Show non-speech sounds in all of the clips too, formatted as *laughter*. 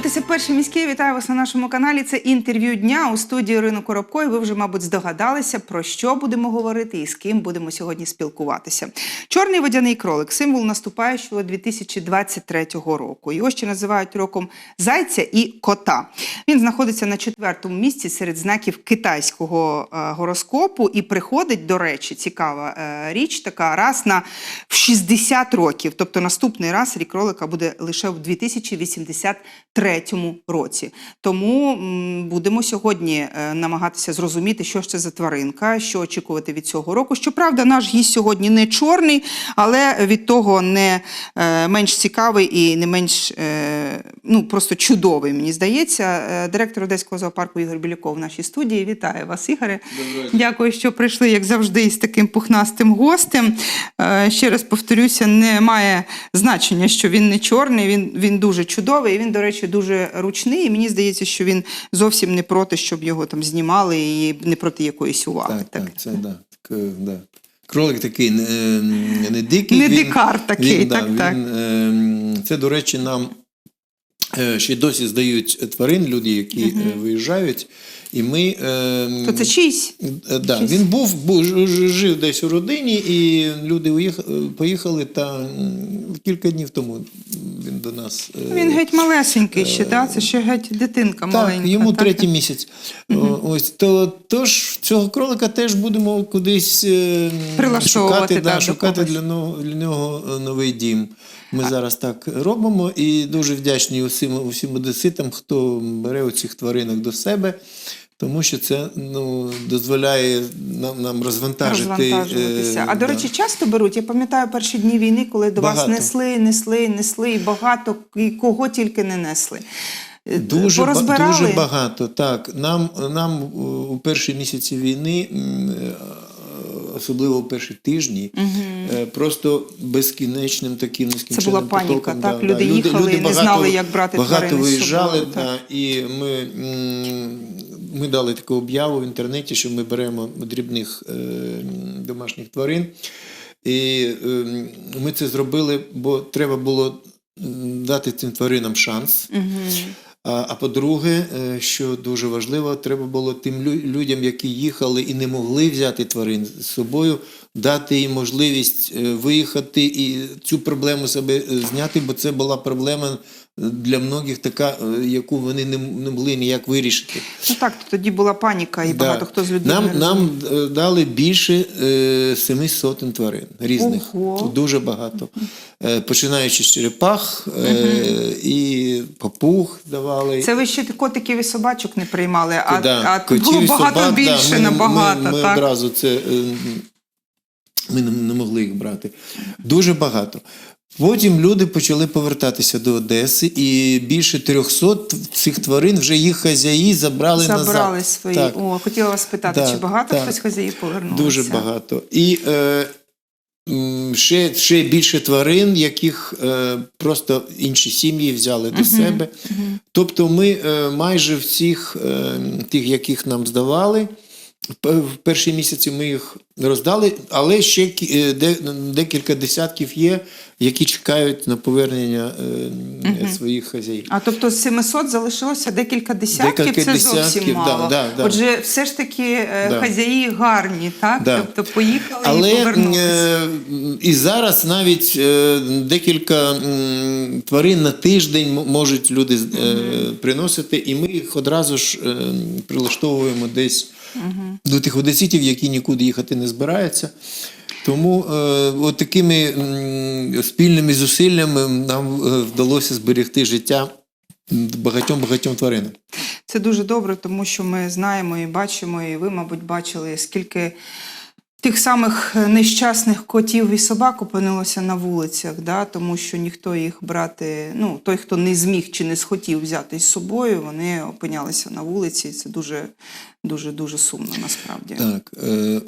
дивитеся перший міський. Вітаю вас на нашому каналі. Це інтерв'ю дня у студії Ірини Коробко. І ви вже, мабуть, здогадалися, про що будемо говорити і з ким будемо сьогодні спілкуватися. Чорний водяний кролик символ наступаючого 2023 року. Його ще називають роком зайця і кота. Він знаходиться на четвертому місці серед знаків китайського е, гороскопу і приходить, до речі, цікава е, річ, така раз на в 60 років. Тобто наступний раз рік кролика буде лише в 2083 році. Тому будемо сьогодні е, намагатися зрозуміти, що ж це за тваринка, що очікувати від цього року. Щоправда, наш гість сьогодні не чорний, але від того не е, менш цікавий і не менш е, ну, просто чудовий, мені здається. Е, Директор Одеського зоопарку Ігор Біляков в нашій студії. Вітаю вас, Ігоре. Дякую, що прийшли, як завжди, з таким пухнастим гостем. Е, Ще раз повторюся, не має значення, що він не чорний, він, він дуже чудовий. І він, до речі, дуже ручний. І мені здається, що він зовсім не проти, щоб його там знімали, і не проти якоїсь уваги. Так, так, це да. Так, е, да. Кролик такий не, не дикий. Не дикар такий, він, так, да, так. Він, е, це, до речі, нам ще досі здають тварин, люди, які угу. виїжджають. І ми, е, То це чийсь. Е, Да, чийсь? він був, був жив десь у родині, і люди поїхали, та кілька днів тому він до нас. е, Він геть малесенький ще, да? це ще геть дитинка так, маленька. йому так? третій місяць. Ось то тож цього кролика теж будемо кудись е, шукати, да, шукати для нього, для нього е, новий дім. Ми зараз так робимо і дуже вдячні усім, усім одеситам, хто бере оцих тваринок до себе. Тому що це ну, дозволяє нам, нам розвантажити. розвантажуватися. е, А до да. речі, часто беруть. Я пам'ятаю перші дні війни, коли до вас несли, несли, несли, і багато і кого тільки не несли. Е, Дуже, Порозбирали? дуже багато. Так, нам, нам у перші місяці війни, е, особливо у перші тижні, е, просто безкінечним таким нескінченним була паніка, потоком, так? Люди їхали і не знали, як брати багато тварин виїжджали, собою, да, і ми, ми дали таку об'яву в інтернеті, що ми беремо дрібних е, домашніх тварин. І е, ми це зробили, бо треба було дати цим тваринам шанс. А, а по-друге, е, що дуже важливо, треба було тим лю- людям, які їхали і не могли взяти тварин з собою, дати їм можливість е, виїхати і цю проблему себе зняти, бо це була проблема для многих така, е, яку вони не, не могли ніяк вирішити. Ну так, тоді була паніка, і Да. багато хто з людей. Нам, нам е, дали більше е, семи сотень тварин різних. Ого. Дуже багато. Е, починаючи з черепах е, і папуг давали. Це ви ще котиків і собачок не приймали, а, Да, а тут котів було багато собак, да, більше, ми, набагато. Ми, ми так? одразу це е, ми не могли їх брати. Дуже багато. Потім люди почали повертатися до Одеси, і більше 300 цих тварин вже їх хазяї забрали, Забрали назад. свої. Так. О, хотіла вас питати, Так, чи багато так. хтось хазяїв повернувся? Дуже багато. І е, ще, ще більше тварин, яких е, просто інші сім'ї взяли до себе. Тобто ми е, майже всіх е, тих, яких нам здавали, в перші місяці ми їх роздали, але ще е, декілька десятків є, які чекають на повернення е, своїх хазяїв. А тобто з 700 залишилося декілька десятків, Декілька це зовсім десятків, да, мало. да, да. Отже, все ж таки е, Да. хазяї гарні, так? Да. Тобто поїхали і Але повернулися. е, і зараз навіть декілька тварин на тиждень можуть люди е, приносити, і ми їх одразу ж прилаштовуємо десь до тих одеситів, які нікуди їхати не збираються. Тому е, от такими м, спільними зусиллями нам е, вдалося зберегти життя багатьом багатьом тваринам. Це дуже добре, тому що ми знаємо і бачимо, і ви, мабуть, бачили, скільки тих самих нещасних котів і собак опинилося на вулицях, да? тому що ніхто їх брати, ну той, хто не зміг чи не схотів взяти з собою, вони опинялися на вулиці. І це дуже, дуже, дуже сумно насправді. Так, е,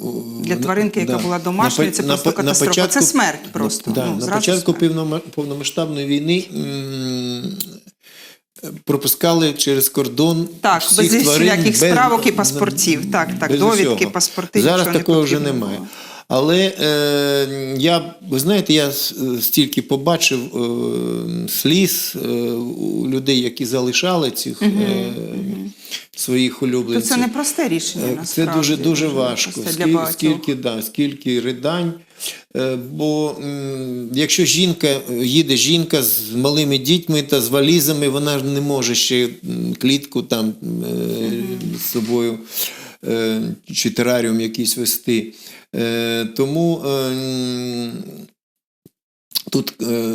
Для тваринки, яка була домашньою, це просто по- катастрофа. Це смерть просто. Да, Ну, на початку смерть. повномасштабної війни м, пропускали через кордон Так, всіх без тварин, без справок і паспортів. Так, так, без довідки, усього. паспорти, Зараз такого вже немає. Але е, я, ви знаєте, я стільки побачив е, сліз е, у людей, які залишали цих е, своїх То це не просте рішення. Е, Це дуже дуже важко. Скільки, скільки, да, скільки ридань. Е, Бо м, якщо жінка їде жінка з малими дітьми та з валізами, вона ж не може ще клітку там е, з собою е, чи тераріум якийсь вести. Е, Тому е, м, тут, е,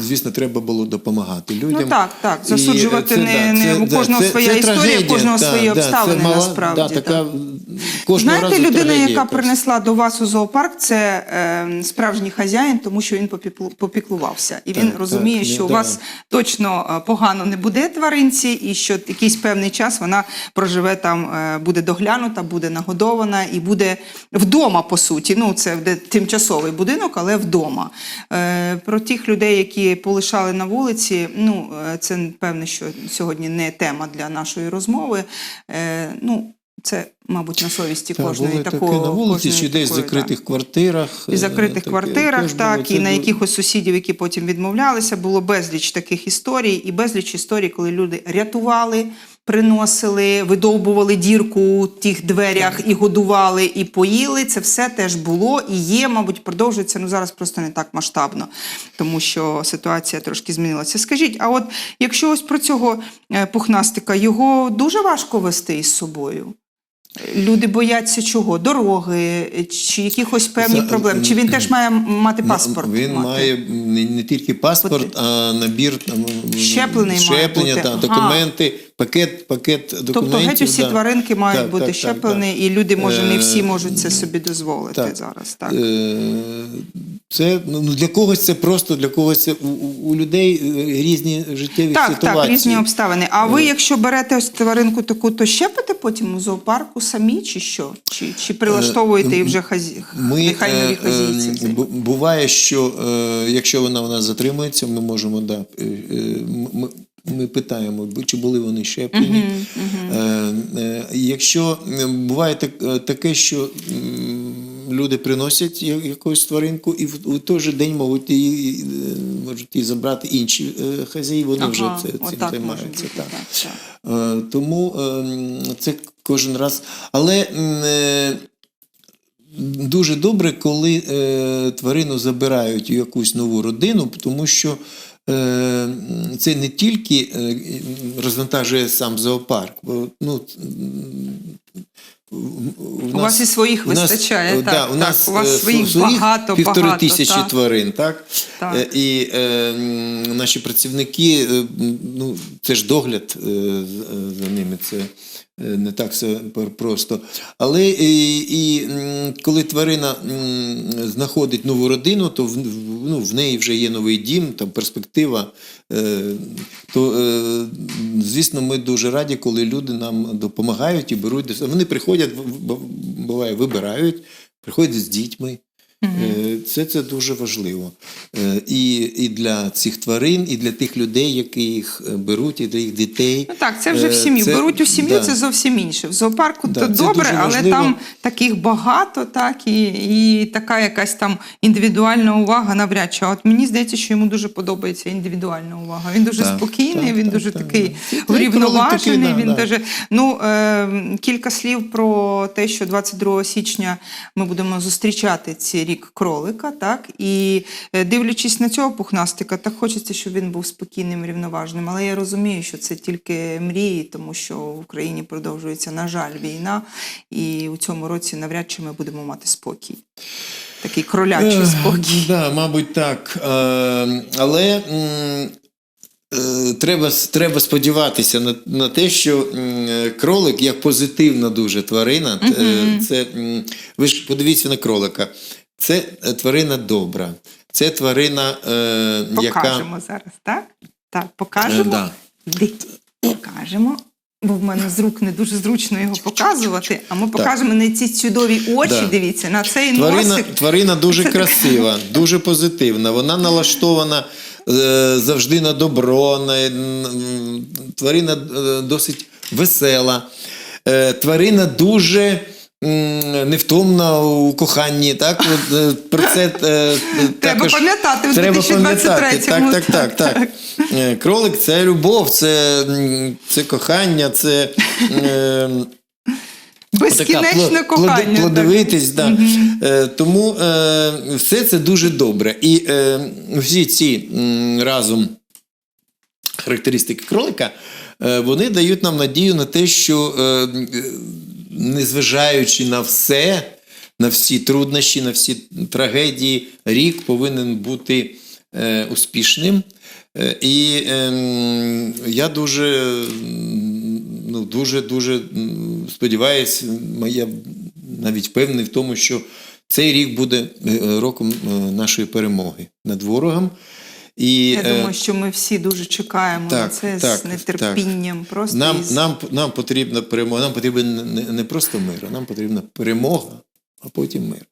звісно, треба було допомагати людям. Ну так, так. Засуджувати це, не, не це- у кожного це- своя це історія, у кожного да, свої це обставини мала- насправді. Да, така, так. Знаєте, людина, трагедія яка якась. принесла до вас у зоопарк, це е, справжній хазяїн, тому що він попіклу- попіклувався. І він розуміє, так, що ну, у вас точно е, погано не буде тваринці, і що якийсь певний час вона проживе там, е, буде доглянута, буде нагодована і буде вдома, по суті. Ну, це тимчасовий будинок, але вдома. Е, Про тих людей, які полишали на вулиці, ну е, це певне, що сьогодні не тема для нашої розмови. Е, Ну, це, мабуть, на совісті кожної були такого. таке на вулиці, чи десь в закритих квартирах. І закритих Е, таке квартирах, так, і на ду- якихось сусідів, які потім відмовлялися, було безліч таких історій, і безліч історій, коли люди рятували, приносили, видовбували дірку у тих дверях і годували, і поїли. Це все теж було і є, мабуть, продовжується. Ну зараз просто не так масштабно, тому що ситуація трошки змінилася. Скажіть, а от якщо ось про цього е, пухнастика, його дуже важко вести із собою? Люди бояться чого? Дороги чи якихось певні За- проблем? Чи він теж має мати паспорт? Він мати? має не, не тільки паспорт, а набір там, щеплення, бути. та, документи, пакет, пакет документів. Тобто геть усі да. тваринки мають Так, бути так, так, щеплені, і люди, може, не всі Е, можуть це собі дозволити так. зараз. Так. Е, Це ну для когось це просто для когось це у, у- людей е, різні життєві Так, ситуації. так, різні обставини. А ви, якщо берете ось тваринку таку, то щепите потім у зоопарку самі, чи що? Чи, чи прилаштовуєте і вже хазі... Ми, нехай нові хазійці? Буває, що якщо вона у нас затримується, ми можемо да, ми, ми питаємо, чи були вони щеплені. Е, е, Якщо е, буває так, е, таке, що люди приносять якусь тваринку, і в, той же день можуть її, е, можуть її забрати інші е, хазяї, вони вже Ага, це, цим отак займаються. Так. так, Тому це кожен раз. Але дуже добре, коли тварину забирають у якусь нову родину, тому що це не тільки е, розвантажує сам зоопарк. Бо, ну, У вас і своїх у нас, вистачає, е, так, да, у так, нас у вас е, своїх своїх багато, півтори багато, тисячі так. тварин, так? Так. Е, І е, наші працівники, е, ну, це ж догляд е, за ними, це е, не так все просто. Але і, і коли тварина знаходить нову родину, то в, ну, в неї вже є новий дім, там перспектива. Е, То, е, звісно, ми дуже раді, коли люди нам допомагають і беруть. Вони приходять, буває, вибирають, приходять з дітьми. Е, Це, це дуже важливо. Е, І, і для цих тварин, і для тих людей, які їх е, беруть, і для їх дітей. Ну так, це вже в сім'ю. це- Беруть у сім'ю, да. це зовсім інше. В зоопарку Да, то це добре, але там таких багато, так, і, і така якась там індивідуальна увага навряд чи. А От мені здається, що йому дуже подобається індивідуальна увага. Він дуже Так, спокійний, так, він так, дуже так, такий кролик да, він да. дуже ну е, кілька слів про те, що 22 січня ми будемо зустрічати ці цей рік кролика, так і е, дивлячись на цього пухнастика, так хочеться, щоб він був спокійним, рівноважним. Але я розумію, що це тільки мрії, тому що в Україні продовжується, на жаль, війна, і у цьому році навряд чи ми будемо мати спокій. Такий кролячий Ех, спокій. Да, мабуть, так. Е, Але е, треба, треба сподіватися на, на те, що е, кролик як позитивна дуже тварина. Е, Це, ви ж подивіться на кролика. Це е, тварина добра. Це тварина, е, яка. Покажемо зараз, так? Так, покажемо. Е, да. Покажемо. Бо в мене з рук не дуже зручно його показувати, а ми покажемо на ці чудові очі. Да. Дивіться, на цей Тварина, носик. тварина дуже красива, дуже позитивна. Вона налаштована е, завжди на добро. На, тварина е, досить весела. Е, тварина дуже невтомна у коханні. Так? От, е, Про це е, Треба також пам'ятати в 2023-му. пам'ятати. Так, так, так, так. Е, Кролик це любов, це, це кохання, це. е, Безкінечне Така, кохання. плоди- Плодовитість, да. Е, тому е, все це дуже добре. І е, всі ці м, разом характеристики кролика, е, вони дають нам надію на те, що е, е, незважаючи на все, на всі труднощі, на всі трагедії, рік повинен бути е, успішним. Е, І ем, я дуже, ну, дуже, дуже сподіваюся, я навіть впевнений в тому, що цей рік буде е, роком е, нашої перемоги над ворогом. І, Я е, думаю, що ми всі дуже чекаємо на це так, з нетерпінням. Просто нам, із... нам, нам потрібна перемога. Нам потрібен не, не просто мир, а нам потрібна перемога, а потім мир.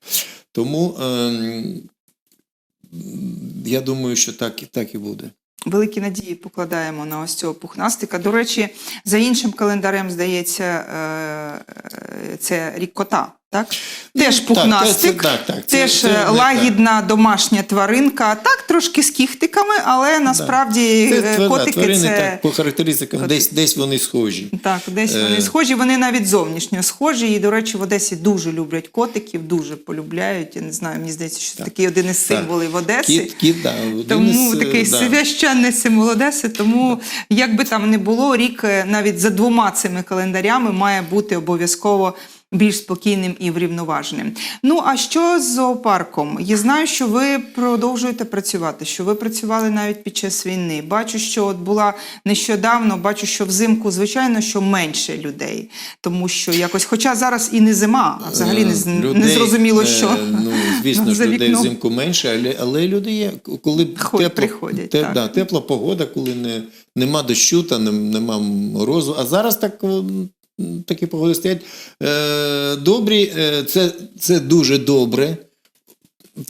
Тому ем, я думаю, що так, і- так і буде. великі надії покладаємо на ось цього пухнастика. До речі, за іншим календарем, здається, е, е, це рік кота. Так? Теж пухнастик, так, так, це- теж це е, лагідна домашня тваринка, так трошки з кіхтиками, але насправді Це, е, котики тварини це так, по характеристикам десь, десь вони схожі. Так, десь вони Е. схожі. Вони навіть зовнішньо схожі. І, до речі, в Одесі дуже люблять котиків, дуже полюбляють. Я не знаю, мені здається, що це такий один із Так. символів Одеси. Кіт, кіт, да, один Тому із, е, такий да. священний символ Одеси. Тому, як би там не було, рік е, навіть за двома цими календарями має бути обов'язково. Більш спокійним і врівноваженим. Ну а що з зоопарком? Я знаю, що ви продовжуєте працювати, що ви працювали навіть під час війни. Бачу, що от була нещодавно, бачу, що взимку, звичайно, що менше людей, тому що якось, хоча зараз і не зима, а взагалі не, Е, не людей, зрозуміло, е, що Ну, звісно *laughs* ж, людей взимку менше, але, але люди є. Коли Ходь, тепло, приходять, те- так. да, тепла погода, коли не, нема дощу, та нема морозу. А зараз так. Такі погоди стоять е, добрі, е, це, це дуже добре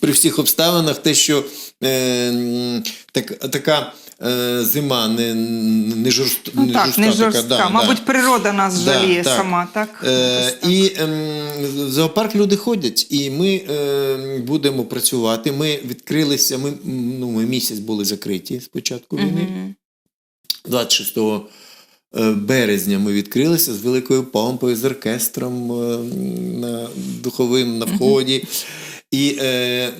при всіх обставинах, те, що е, так, така е, зима не, не, жорст, ну, так, не жорстка, жорстка. така, да, Мабуть, да. природа нас Да, жаліє так. сама, так? Е, так. і ем, в зоопарк люди ходять, і ми ем, будемо працювати. Ми відкрилися. Ми, ну, ми місяць були закриті з початку війни. Мгм. 26 е, березня ми відкрилися з великою помпою, з оркестром е, на духовим на вході. І е,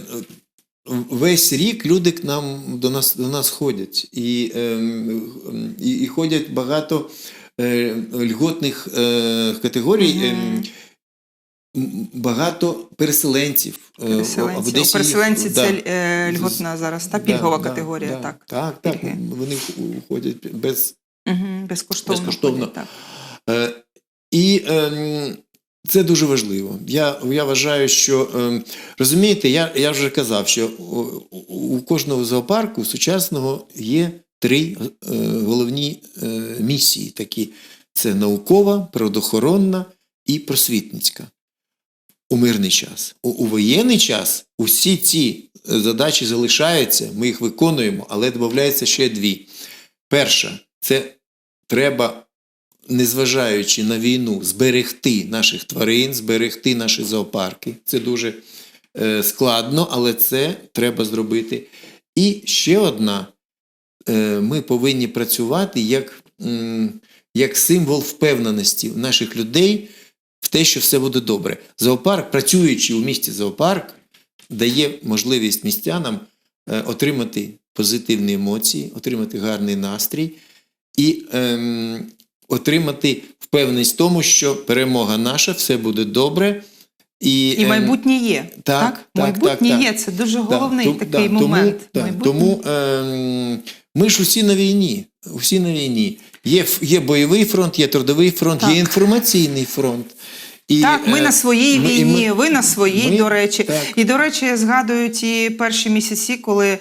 весь рік люди к нам до нас до нас ходять. І, ем, і, і ходять багато е, льготних е, категорій. Ем, Багато переселенців. Е, Переселенці. в Одесі переселенці да. це е, льготна зараз, та пільгова категорія, да, так. Так, так. Пільги. Вони ходять без Угу, безкоштовно. Безкоштовно. ходять, так. Е, І ем, це дуже важливо. Я, я вважаю, що ем, розумієте, я, я вже казав, що у, у кожного зоопарку сучасного є три е, головні е, місії такі: це наукова, природоохоронна і просвітницька. У мирний час. У, у воєнний час усі ці задачі залишаються, ми їх виконуємо, але додається ще дві. Перша це треба незважаючи на війну, зберегти наших тварин, зберегти наші зоопарки. Це дуже е, складно, але це треба зробити. І ще одна: е, ми повинні працювати як, як символ впевненості наших людей в те, що все буде добре. Зоопарк, працюючи у місті зоопарк, дає можливість містянам е, отримати позитивні емоції, отримати гарний настрій і ем, отримати впевненість в тому, що перемога наша, все буде добре. І, І ем, майбутнє є. так, Так, так, майбутнє так, є. Це дуже головний так, такий так, момент. Тому, да, тому ем, ми ж усі на війні. Усі на війні. Є, є бойовий фронт, є трудовий фронт, Так. є інформаційний фронт. І, Так, ми е, на своїй ми- і війні, ми- ви на своїй, ми- до речі. так. І, до речі, я згадую ті перші місяці, коли е,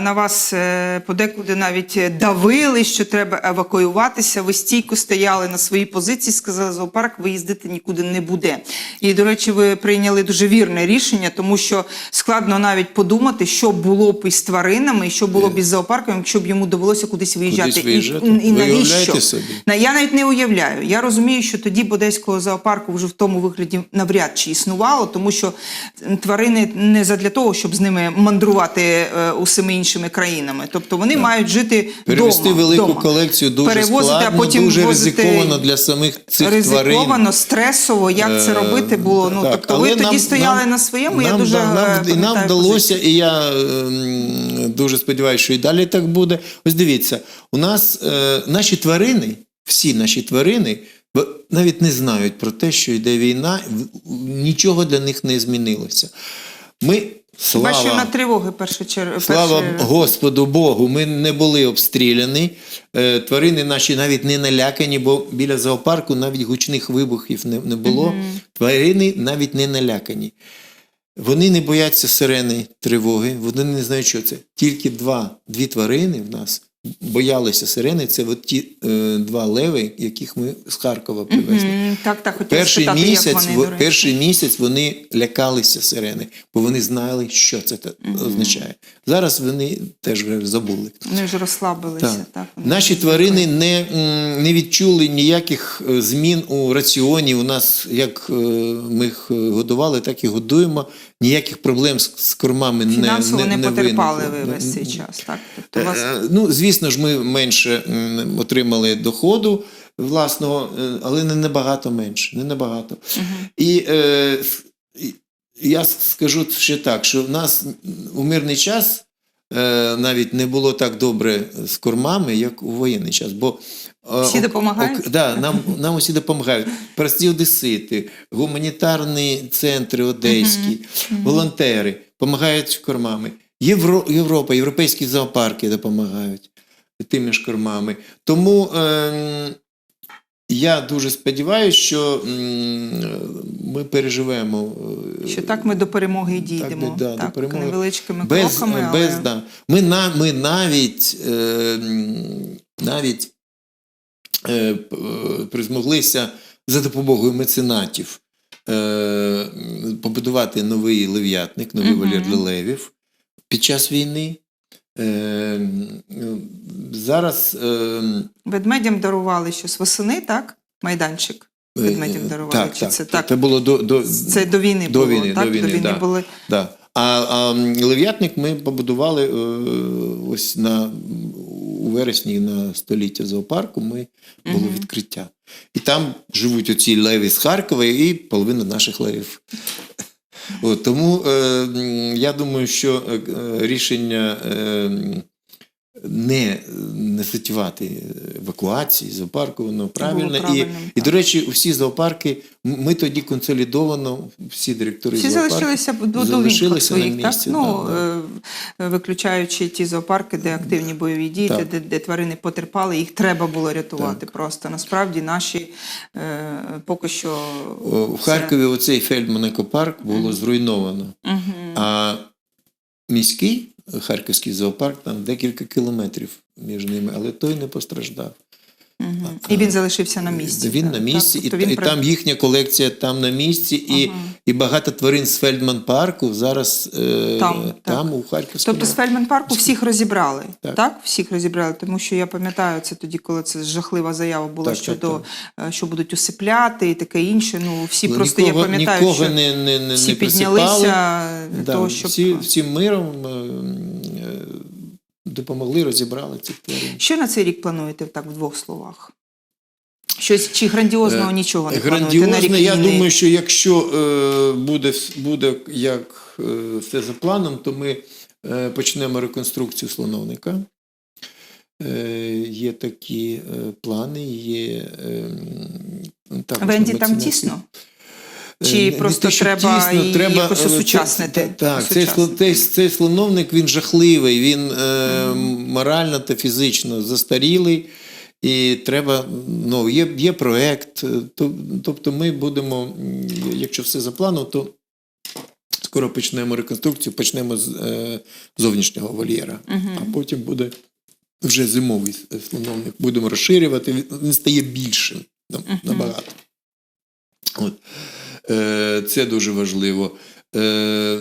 на вас е, подекуди навіть давили, що треба евакуюватися. Ви стійко стояли на своїй позиції, сказали, зоопарк виїздити нікуди не буде. І, до речі, ви прийняли дуже вірне рішення, тому що складно навіть подумати, що було б із тваринами, і що було б із зоопарком, якщо б йому довелося кудись виїжджати. Кудись І- виїжджати? І, і Ви навіщо? уявляєте собі? На- Я навіть не уявляю. Я розумію, що тоді одеського зоопарку вже в тому тому вигляді навряд чи існувало, тому що тварини не задля того, щоб з ними мандрувати е, усіми іншими країнами. Тобто вони мають жити Перевести дома, велику дома. колекцію дуже Перевозити, а потім дуже ризиковано для самих цих ризиковано, тварин. стресово, як це Е, робити було. Ну так, тобто, ви але тоді нам- стояли нам- на своєму. я дуже да, нам, е, і нам вдалося, і я ем, дуже сподіваюся, що і далі так буде. Ось дивіться, у нас е, наші тварини, всі наші тварини. Навіть не знають про те, що йде війна, нічого для них не змінилося. Ми що на слава, тривоги перше чер... слава перше... Господу Богу, ми не були обстріляні. Е, Тварини наші навіть не налякані, бо біля зоопарку навіть гучних вибухів не, не було. Тварини навіть не налякані. Вони не бояться сирени тривоги, вони не знають, що це. Тільки два, дві тварини в нас боялися сирени. Це от ті е, два леви, яких ми з Харкова привезли. Мгм, Так, так, хотіла Перший спитати, місяць, як вони, речі. перший місяць вони лякалися сирени, бо вони знали, що це та- означає. Зараз вони теж вже забули. Вони ж розслабилися. Так. Так. вони Наші вже тварини не, не відчули ніяких е, змін у раціоні. У нас як е, ми їх е, годували, так і годуємо. Ніяких проблем з, з кормами не, Фінансово не, не, не потерпали ви весь цей час. Так? Тобто вас... Ну, звісно ж, ми менше отримали доходу власного, е, але не набагато менше. Не набагато. І е, я скажу ще так, що в нас у мирний час е, навіть не було так добре з кормами, як у воєнний час. Бо, е, Всі допомагають? ок- да, нам, нам усі допомагають. Прості одесити, гуманітарні центри одеські, волонтери допомагають кормами. Євро, Європа, європейські зоопарки допомагають тими ж кормами. Тому е, я дуже сподіваюся, що ми переживемо. е, Що так ми до перемоги дійдемо. да, до перемоги. невеличкими без, кроками, без, але... да. ми, на, ми навіть, е, навіть е, е, призмоглися за допомогою меценатів е, побудувати новий лев'ятник, новий Мгм. вольєр для левів під час війни. Е, зараз е, Ведмедям дарували щось восени, так? Майданчик. Ведмедям дарували. так, Чи так, це так? Це було до, до, Це до війни до було, війни, так? до війни, да. були. Да. А, а лев'ятник ми побудували е, ось на у вересні на століття зоопарку. Ми було Мгм. відкриття. І там живуть оці леві з Харкова і половина наших левів. От, тому е, я думаю, що е, е, рішення е, не, не затівати евакуації зоопарку, воно правильне. І, і, до речі, усі зоопарки, ми тоді консолідовано, всі директори Всі зоопарків залишилися до залишилися вінках на своїх, так? Ну, да, да. виключаючи ті зоопарки, де активні бойові дії, Так. де, де тварини потерпали, їх треба було рятувати просто. Насправді наші е, поки що... О, В Харкові оцей Фельдман екопарк було зруйновано. Угу. А міський харківський зоопарк там декілька кілометрів між ними, але той не постраждав. Угу. І він залишився на місці. Він так, на місці, Тобто і, він і при- там їхня колекція там на місці, і, Ага. і багато тварин з Фельдман парку зараз е, Там, там, так. у Харківському. Тобто з Фельдман парку всіх розібрали, так. Так. Всіх розібрали, тому що я пам'ятаю це тоді, коли це жахлива заява була Так, так, щодо е, що будуть усипляти і таке інше. Ну всі Але просто нікого, я пам'ятаю, нікого що не, не, не, всі не піднялися Да, того, щоб всі, всім миром е, е, допомогли, розібрали цих тварин. що на цей рік плануєте так в двох словах? Щось чи грандіозного Е, нічого не плануєте на рік я війни? думаю, що якщо е, буде, буде як е, все за планом, то ми е, почнемо реконструкцію слоновника. Е, є такі е, плани, є. Е, м, також Венді там тісно? Е, Чи не просто те, треба її якось е, осучаснити? Так, цей, Осучаснити. цей, цей слоновник він жахливий, він е, морально та фізично застарілий. І треба, ну, є, є проект. е, Тобто ми будемо, якщо все за планом, то скоро почнемо реконструкцію, почнемо з е, зовнішнього вольєра, Мгм. а потім буде вже зимовий слоновник. Будемо розширювати, він- стає більшим нам- Мгм. набагато. От. Е, це дуже важливо. Е,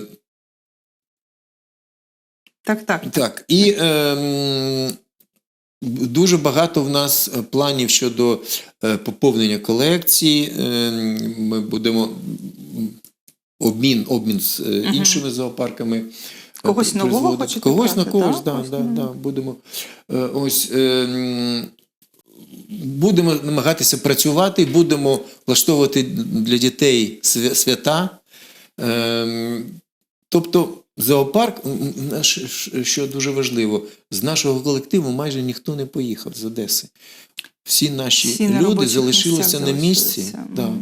Так, так. так, і ем, Дуже багато в нас е, планів щодо е, поповнення колекції. Е, Ми будемо обмін, обмін з е, іншими зоопарками. Когось е, нового хочете Когось на когось, да? да, да, да, будемо. е, Ось, е, будемо намагатися працювати, будемо влаштовувати для дітей свята. Ем, Тобто зоопарк, що дуже важливо, з нашого колективу майже ніхто не поїхав з Одеси. Всі наші Всі люди робочих залишилися на місці. залишилися. Да.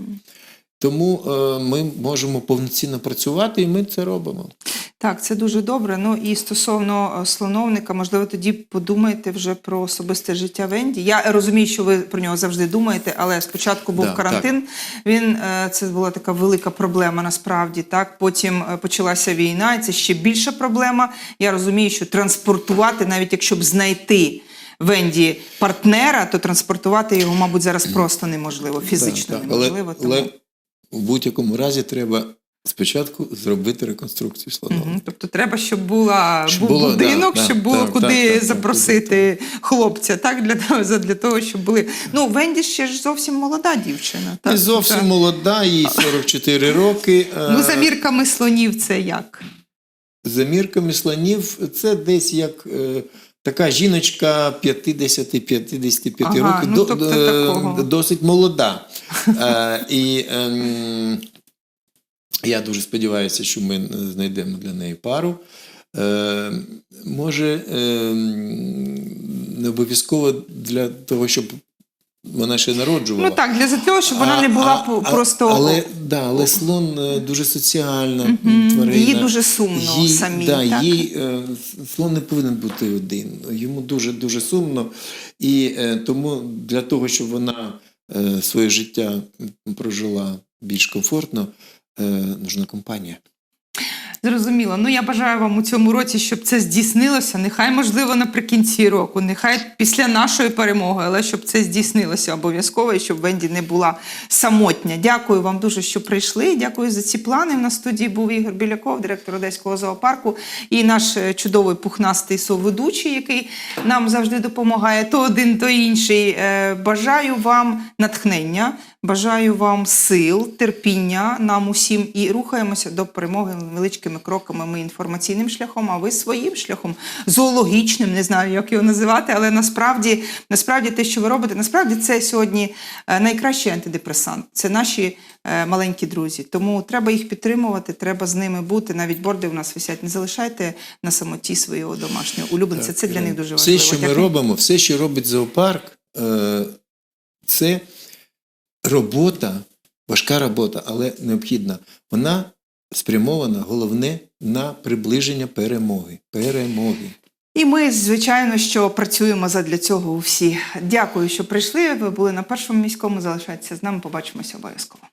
Тому е, ми можемо повноцінно працювати, і ми це робимо. Так, це дуже добре. Ну і стосовно е, слоновника, можливо, тоді подумайте вже про особисте життя Венді. Я розумію, що ви про нього завжди думаєте, але спочатку був Да, карантин. Він е, це була така велика проблема насправді. Так, потім е, почалася війна, і це ще більша проблема. Я розумію, що транспортувати, навіть якщо б знайти. Венді партнера, то транспортувати його, мабуть, зараз просто неможливо, фізично Да, так. але, неможливо. тому... але в будь-якому разі треба спочатку зробити реконструкцію слонового. Мгм. Тобто треба, щоб була Щоб був було, будинок, да, щоб було так, куди так, так, так, запросити хлопця, так для того, для того, щоб були. Ну, Венді ще ж зовсім молода дівчина. Так? Не зовсім Так. молода, їй 44 роки. Ну, Е, за мірками слонів це як? За мірками слонів, це десь як е, така жіночка 50-55 Ага, років, ну, тобто е, такого. досить молода. *laughs* Е, і ем, я дуже сподіваюся, що ми знайдемо для неї пару. Е, може, ем, не обов'язково для того, щоб вона ще народжувала. Ну так, для того, щоб вона не була А- просто. Але, да, але слон е, дуже соціальна Мгм. тварина. Їй дуже сумно Їй- самій, Да, так? їй, е, слон не повинен бути один. Йому дуже дуже сумно. І е, тому для того, щоб вона е, своє життя прожила більш комфортно, е, нужна компанія. Зрозуміло. Ну я бажаю вам у цьому році, щоб це здійснилося. Нехай, можливо, наприкінці року, нехай після нашої перемоги, але щоб це здійснилося обов'язково і щоб Венді не була самотня. Дякую вам дуже, що прийшли. Дякую за ці плани. На студії був Ігор Біляков, директор Одеського зоопарку, і наш е, чудовий пухнастий соведучий, який нам завжди допомагає. То один, то інший. Е, Бажаю вам натхнення. Бажаю вам сил, терпіння нам усім і рухаємося до перемоги невеличкими кроками. Ми інформаційним шляхом, а ви своїм шляхом, зоологічним, не знаю, як його називати, але насправді, насправді те, що ви робите, насправді це сьогодні е, найкращий антидепресант. Це наші е, маленькі друзі. Тому треба їх підтримувати, треба з ними бути. Навіть борди у нас висять. Не залишайте на самоті свого домашнього улюбленця. Це для Е, них дуже важливо. Все, що ми робимо, все, що робить зоопарк, це робота, важка робота, але необхідна. Вона спрямована головне на приближення перемоги. Перемоги. І ми, звичайно, що працюємо задля цього усі. Дякую, що прийшли. Ви були на першому міському. Залишайтеся з нами. Побачимося обов'язково.